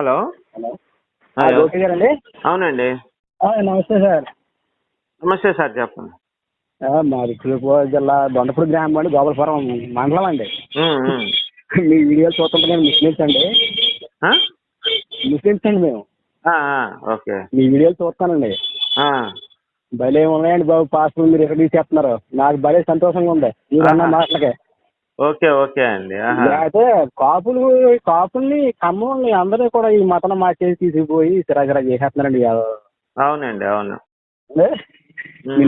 Hello? Hello. గారండి? అవునండి. నమస్తే సార్. నమస్తే సార్ చెప్పండి. మాది తూర్పుగోదావరి జిల్లా దొండపూడి గ్రామం అండి గోపాలపురం మండలం అండి. మీ వీడియోలు చూస్తుంటే నేను ముస్లిమ్స్ అండి? ముస్లిమ్స్ అండి మేము. ఓకే. మీ వీడియోలు చూస్తానండి. భలే ఉన్నాయండి బాబు పాస్పోర్ట్ మీరు ఎక్కడ తీసేస్తున్నారు నాకు భలే సంతోషంగా ఉంది. మీరు అన్న. మాటలకే. ఓకే ఓకే అండి. లేకపోతే కాపులు కాపుల్ని కమ్మల్ని అందరూ కూడా ఈ మతం మార్చేసి తీసుకుపోయి సిరాసిరా చేసేస్తున్నారండి? అవునండి అవును. మీ.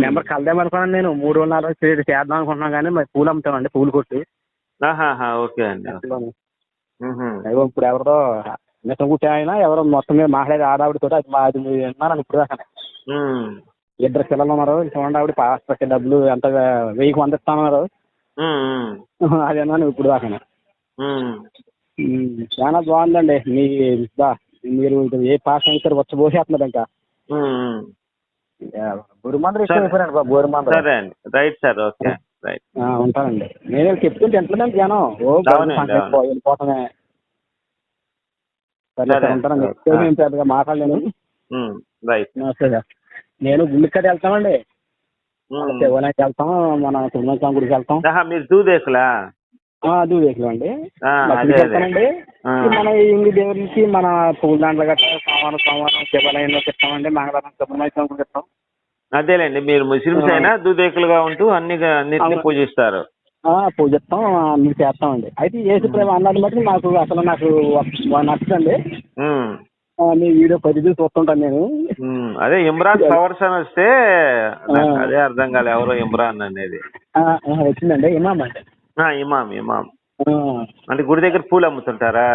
నెంబర్ కలదేమనుకున్నాను నేను. మూడు వందల చేద్దాం చేద్దాం అనుకుంటున్నాను కానీ మరి పూలు అమ్ముతామండి పూలు కొట్టి. ఓకే అండి. అయ్యో ఇప్పుడు ఎవరితో నిజం కుట్టే ఆయన ఎవరో మొత్తం మీద మాట్లాడి ఆడావిడతో అది మా అది విన్నాను ఇప్పుడు దాకా? ఇద్దరు పిల్లలు ఉన్నారు చూడండి ఆవిడ పాస్ పెట్టే డబ్బులు ఎంత వెయ్యికి వంద ఇస్తామన్నారు ఉమ్, ఉమ్, అది విన్నాను ఇప్పుడు దాకా. చాలా బాగుందండి. మీ మీరు ఏ పాస్ అయినా సరే వచ్చి పోసేస్తున్నారు ఇంకా. ఉమ్, ఉమ్. బురిమందరు సరే. ఎక్కువ అయిపోయారండి బాబు బురిమందరు. సరే అండి. Right sir okay. రైట్. ఆ, ఉంటానండి. నేను చెప్తుంటే ఎంతమంది జనం ఓ. వెళ్ళిపోతామే. సరే ఉంటానండి. పెద్దగా మాట్లాడలేను. రైట్. నేను గుళ్ళకి కదా వెళ్తామండి. ఉమ్. శివాలయానికి వెళ్తాం మన సుబ్రహ్మణ్యం గుడికి వెళ్తాం. మీరు దూదేకులా దూదేకులు అండి. వెళ్తానండి మన ఇంటి దేవుడికి మన పూల దాంట్లో గట్రా సోమవారం సోమవారం శివాలయంలో చెప్తామండి. మంగళవారం సుబ్రహ్మణ్యం గుడికి చెప్తాం. అదేలేండి మీరు ముస్లిమ్స్. అయినా దూదేకులుగా ఉంటూ అన్ని అన్నిటిని. పూజిస్తారు. పూజిస్తాం అన్ని చేస్తామండి. అయితే యేసు ప్రేమ అన్నది బట్టి నాకు అసలు నాకు నచ్చదండి మీ వీడియో పది చూస్తుంటాను నేను. అదే ఇమ్రాన్ పవర్స్ అని వస్తే నాకు. అదే అర్థం కాలే ఎవరో ఇమ్రాన్ అనేది. వచ్చిందండి ఇమామ్ అండి ఆ, ఇమాం ఇమాం ఆ, అంటే గుడి దగ్గర పూలు అమ్ముతుంటారా?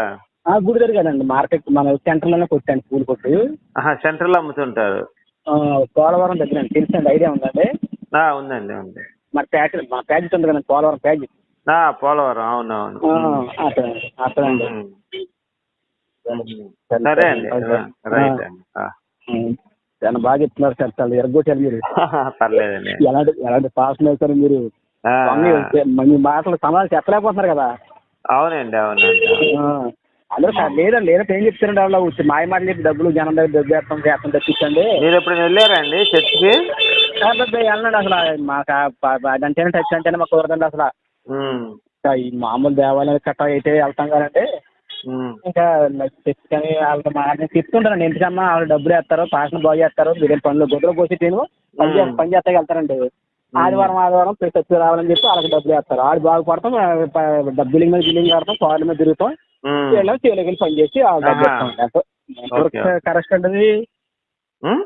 ఆ, గుడి దగ్గర కదండి మార్కెట్ మన సెంటర్లోనే కొట్టాను పూలు కొట్టు. ఆహా సెంట్రల్ అమ్ముతుంటారు. ఆ, పోలవరం దగ్గర తెలుసండి ఐడియా ఉందండి ఆ, ఉందండి ఉంది. మన ప్యాకెట్ మన ప్యాకెట్ ఉంది కదండి పోలవరం ప్యాకెట్. ఆ, పోలవరం అవునవును. అక్కడ అక్కడండి ఉమ్. సరే అండి. రైట్ అండి. చాలా బాగా చెప్తున్నారు సార్ చాలా ఎరగొట్టారు మీరు. పర్లేదండి. ఎలాంటి ఎలాంటి పాస్ సార్ మీరు మీ మాటలు సమాధానం చెప్పలేకపోతున్నారు కదా. అవునండి అవునండి. అందరూ సార్ లేదండి లేదంటే ఏం చెప్తారండి వాళ్ళు? వచ్చి మాయ మాటలు చెప్పి డబ్బులు జనం దగ్గర డబ్బు చేస్తాం చేస్తాం తెప్పించండి. మీరు ఎప్పుడు వెళ్ళారండి చర్చికి? వెళ్ళండి అసలు. మాకు అదంటేనే టచ్ అంటేనే మాకు కుదరదండి అసలు. ఈ మామూలు దేవాలయం కట్ట అయితే వెళ్తాం కదండి. ఇంకా తెచ్చుకొని వాళ్ళతో మాట చెప్తుంటానండి ఎందుకమ్మా వాళ్ళు డబ్బులు వేస్తారు పాటలు బాగు చేస్తారు మీరేం పనులు గుడ్డలు పోసి నేను పని పని చేస్తా వెళ్తారండి. ఆదివారం ఆదివారం ప్రతి రావాలని చెప్పి వాళ్ళకి డబ్బులు వేస్తారు. వాళ్ళు బాగుపడతాం బిల్లింగ్ మీద బిల్లింగ్ కడతాం కార్ల మీద తిరుగుతాం. ఉమ్. వీళ్ళని చేయలేక పని చేసి వాళ్ళు డబ్బులు. కరెక్ట్. ఉమ్?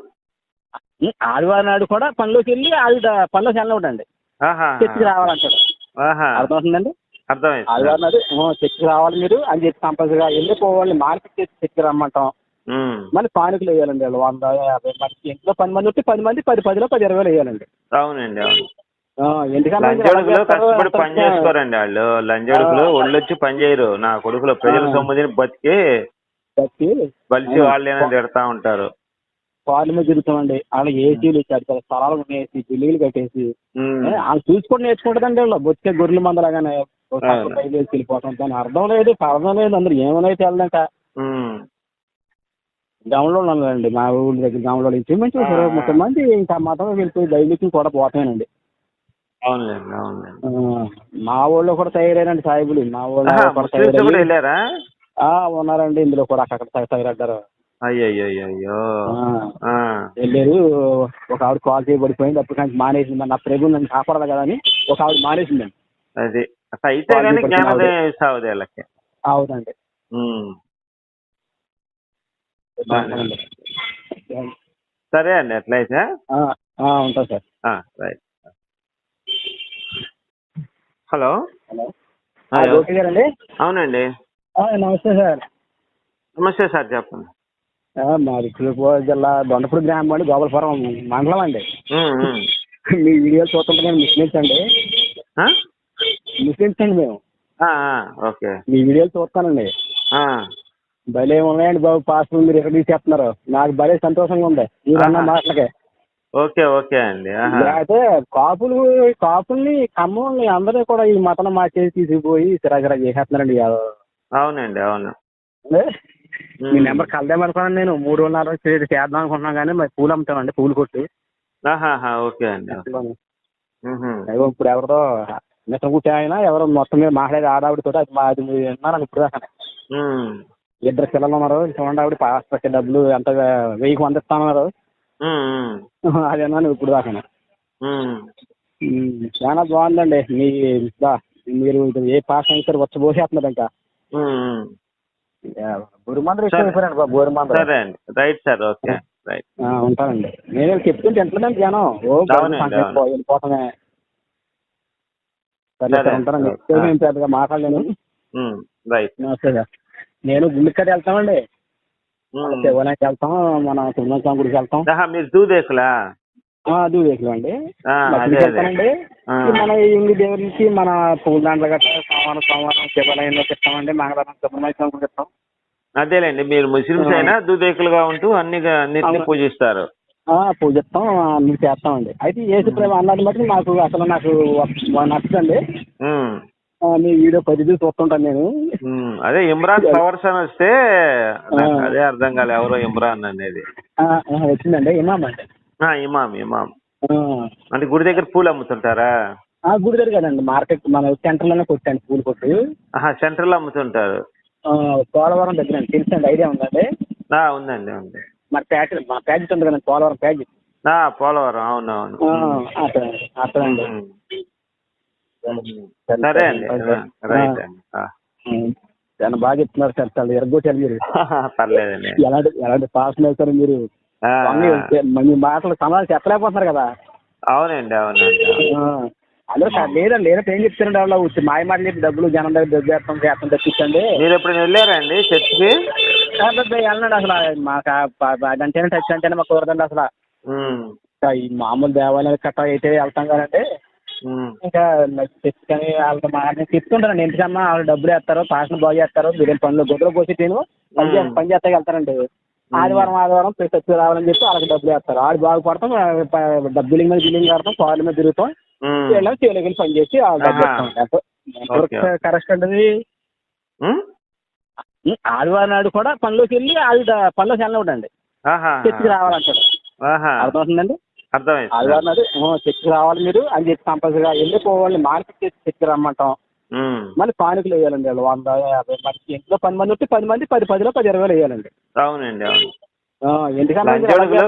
ఆదివారం నాడు కూడా పనిలోకి వెళ్ళి ద- పనిలోకి వెళ్ళవడండి ఆహా. చర్చికి రావాలంటాడు. అర్థమవుతుందండి? అర్థమైంది. ఆదివారం నాడు "ఓ, చర్చికి రావాలి మీరు అని చెప్పి కంపల్సరీగా వెళ్ళిపోవాలి మార్కెట్ చేసి చర్చికి రమ్మంటాం. మళ్ళీ పానికులు వేయాలండి వాళ్ళు వంద యాభై మంది ఇంట్లో పది మంది వస్తే పది మంది పది పదిలో పది ఇరవై వేయాలండి. అవునండి అవును. లంజోడుకులు కష్టపడి పని చేసుకోరండి వాళ్ళు. లంజోడుకులు. ఒళ్ళొచ్చి పని చేయరు. నా కొడుకులు ప్రజల. సొమ్ముదిని బతికి బలిసి. వాళ్ళేనా తిడతా ఉంటారు. కార్ల మీద తిరుగుతామండి. వాళ్ళ ఏసీలు ఇచ్చారు చాలా స్థలాలు ఉండేసి బిల్లులు కట్టేసి. వాళ్ళు చూసుకొని నేర్చుకుంటుందండి వాళ్ళు. బొచ్చే గొర్రెల మందలాగానే. వెళ్ళిపోతాం దాని అర్థం లేదు అర్థం లేదు. అందరు ఏమైనా తెలదంట ఉమ్, గమలో ఉన్నానండి. మా ఊళ్ళో దగ్గర గమలో ఇంచుమించు ఆ. ఇరవై ముప్పై మంది ఇంకా మతం వెళ్ళిపోయి డైలీకి కూడా పోతానండి. మా ఊళ్ళో కూడా తయారైనండి సాయిబులు. మా ఊళ్ళో కూడా ఉన్నారండి. ఇందులో కూడా అక్కడ తయారడ్డారు అయ్యో వెళ్ళారు. ఒక ఆవిడ కాల్ చేయబడిపోయింది. అప్పుడు నాకు మానేసింది నా ప్రభు నన్ను కాపాడాలి కదా అని ఒక ఆవిడ మానేసిందండి. అది. అవునండి. సరే. అండి అట్లయితే ఉంటా sir. Right hello? Hello? Gopi గారండి? అవునండి. నమస్తే సార్. నమస్తే సార్ చెప్పండి. మాది తూర్పుగోదావరి జిల్లా దొండపూడి గ్రామం అండి గోపాలపురం మండలం అండి. మీ వీడియోలు చూస్తుంటే నేను ముస్లిమ్స్ అండి? ముస్లిమ్స్ అండి మేము. ఓకే. మీ వీడియోలు చూస్తానండి. ఆ, భలే ఉన్నాయండి బాబు పాస్పోర్ట్ మీరు ఎక్కడ తీసేస్తున్నారు నాకు భలే సంతోషంగా ఉంది మీరు అన్న. మాటలకే. ఓకే ఓకే అండి. లేకపోతే కాపులు కాపుల్ని కమ్మల్ని అందరూ కూడా ఈ మతం మార్చేసి తీసుకుపోయి సిరాసిరా చేసేస్తున్నారండి? అవునండి అవును? మీ నెంబర్ కలదేమో అనుకున్నాను నేను. మూడు వందల రోజులు చేద్దాం అనుకుంటున్నాను కానీ మరి పూలు అమ్ముతామండి పూలు కొట్టి. ఓకే అండి. ఇప్పుడు ఎవరితో మిషన్ కుట్టి ఆయన ఎవరో మొత్తం మీద మాట్లాడి ఆడావిడితో అది మా అది మీరు విన్నాను ఇప్పుడు దాకా ఇద్దరు పిల్లలు ఉన్నారు. చూడండి ఆవిడ పాస్ పెట్టే డబ్బులు ఎంత వెయ్యికి వంద ఇస్తామన్నారు అది అన్నాను ఇప్పుడు దాకా. చాలా బాగుందండి. మీ మీరు ఏ పాస్ అయినా సరే వచ్చి పోసేస్తున్నారు ఇంకా. సరే. అండి. Right sir okay. రైట్. ఉంటానండి. నేను చెప్తుంటే ఎంతమంది జనం. ఓ ఫంక్షన్ అవును. పోయి వెళ్ళిపోతామే సరే నేను పెద్దగా మాట్లాడలేను. మ్, రైట్ నమస్తే సార్. నేను గుండెక్కడి వెళ్తామండి. మ్. శివాలయానికి వెళ్తాం మన సుబ్రహ్మణ్యం గుడికి వెళ్తాం. మీరు దూదేకులా దూదేకులు అండి. ఈ మన ఇంటి మన పూల దాంట్లో గట్రా సోమవారం సోమవారం శివాలయంలో చెప్తామండి మంగళవారం సుబ్రహ్మణ్యం చెప్తాం అదేలేండి మీరు ముస్లిమ్స్. అయినా దూదేకులుగా ఉంటూ అన్ని అన్నిటిని. పూజిస్తారు. పూజిస్తాం మీరు చేస్తామండి. అయితే ఏసు ప్రేమ అన్నది బట్టి నాకు అసలు నాకు నచ్చదండి మ్, వీడియో పది చూస్తుంటాను నేను. అదే ఇమ్రాన్ ఫ్లవర్స్ అని వస్తే. అదే అర్థం కాలే ఎవరో ఇమ్రాన్ అనేది. వచ్చిందండి ఇమామ్ అండి. ఆ, ఇమాం ఇమాం ఆ, అంటే గుడి దగ్గర పూలు అమ్ముతుంటారా? ఆ, గుడి దగ్గర కదండి మార్కెట్ మన సెంటర్లోనే కొట్టండి పూలు కొట్టు. ఆహా సెంట్రల్ అమ్ముతుంటారు. ఆ, పోలవరం దగ్గర అండి తెలుసండి ఐడియా ఉందండి ఉందండి ఉంది. మరి ప్యాకెట్ మా ప్యాకెట్ ఉంది కదండి పోలవరం ప్యాకెట్. ఆ, పోలవరం అక్కడండి మ్. సరే అండి. రైట్ అండి. చాలా బాగా చెప్తున్నారు సార్ చాలా ఎరగొట్టారు మీరు. పర్లేదండి. ఎలాంటి ఎలాంటి పాస్ సార్ మీరు? మీ మాటలు సమాధానం చెప్పలేకపోతున్నారు కదా. అవునండి అవునండి ఆ, అందరూ సార్ లేదండి లేదంటే ఏం చెప్తారండి వాళ్ళు. మాయ మాటలు చెప్పి డబ్బులు జనం దగ్గర చేస్తాం చేస్తాం తెప్పించండి మీరు ఎప్పుడు వెళ్ళారండి చర్చికి? వెళ్ళండి అసలు. మాకు అదంటేనే టచ్ అంటేనే మాకు కుదరదండి అసలు. ఈ మామూలు దేవాలయాలు కట్ట అయితే వెళ్తాం కదండి. ఇంకా తెచ్చుకొని వాళ్ళతో మాట చెప్తుంటారండి ఎందుకమ్మా వాళ్ళు డబ్బులు వేస్తారు పాషన్ బాగు చేస్తారు మీరు పనులు గుడ్డలు పోసి నేను పని పని చేస్తే వెళ్తారండి. ఆదివారం ఆదివారం తెచ్చి రావాలని చెప్పి వాళ్ళకి డబ్బులు వేస్తారు. ఆడు బాగుపడతాం డబ్బులు మీద బిల్లింగ్ కడతాం కాళ్ళ మీద తిరుగుతాం. వీళ్ళని చేయలేకని పని చేసి. కరెక్ట్ అండి ఆదివారం నాడు కూడా పనిలోకి వెళ్ళి ఆవిడ పనిలోకి వెళ్ళవడండి ఆహా, చర్చికి రావాలంటాడు. అర్థమవుతుందండి? అర్థమైంది. ఆదివారం నాడు "ఓ, చర్చికి రావాలి మీరు అని చెప్పి కంపల్సరీగా వెళ్ళిపోవాలి మార్కెట్ చేసి చర్చికి రమ్మంటాం. మళ్ళీ పానికులు వేయాలండి వాళ్ళు వంద యాభై మంది ఇంట్లో పది మంది ఉంటే పది మంది పది పదిలో పది ఇరవై వేయాలండి. అవునండి అవును?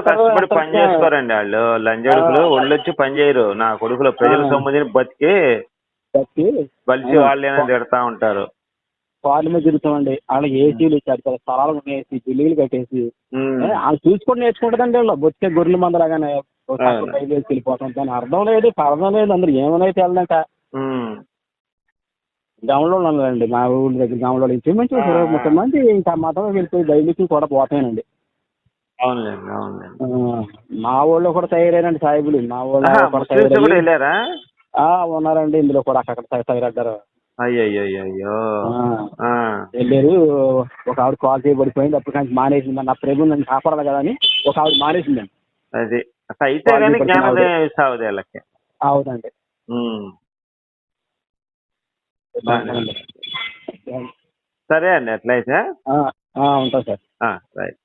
కష్టపడి పని చేసుకోరండి వాళ్ళు. లంజోడుకులు ఆ. ఒళ్ళొచ్చి పని చేయరు. నా కొడుకులు ప్రజల. సొమ్ముదిని బతికి వచ్చి బలిసి ఆ. వాళ్ళేనా తిడతా ఉంటారు. కాళ్ళ మీద తిరుగుతామండి వాళ్ళకి ఏసీలు ఇచ్చారు చాలా స్థలాలు ఉన్నాయి బిల్లులు కట్టేసి. వాళ్ళు చూసుకొని నేర్చుకుంటుందండి వాళ్ళు. బొచ్చే గొర్రెల రైలు వేసి వెళ్ళిపోతాం. దాని అర్థం లేదు అర్థం లేదు అందరు ఏమైనా ఉమ్, గమలో ఉన్నారండి. మా ఊరి దగ్గర గమలో ఇంచుమించు ఆ. ఇరవై ముప్పై మంది ఇంకా మతం వెళ్ళిపోయి దైవకి కూడా ఆ, మా ఊళ్ళో కూడా తయారైనండి సాయిబులు. మా ఊళ్ళో కూడా ముస్లిమ్స్ కూడా తయారయ్యి వెళ్ళారా? ఆ, ఉన్నారండి. ఇందులో కూడా అక్కడ తయారడ్డారు అయ్యయ్యో వెళ్ళారు ఒక ఆవిడ కాల్ చేయబడిపోయింది అప్పుడు కానీ మానేసింది నా ప్రభు నన్ను కాపాడాలి కదా అని ఒక ఆవిడ మానేసిందండి అది. అయితే అవునండి. సరే అండి అట్లయితే. ఉంటాను సార్. రైట్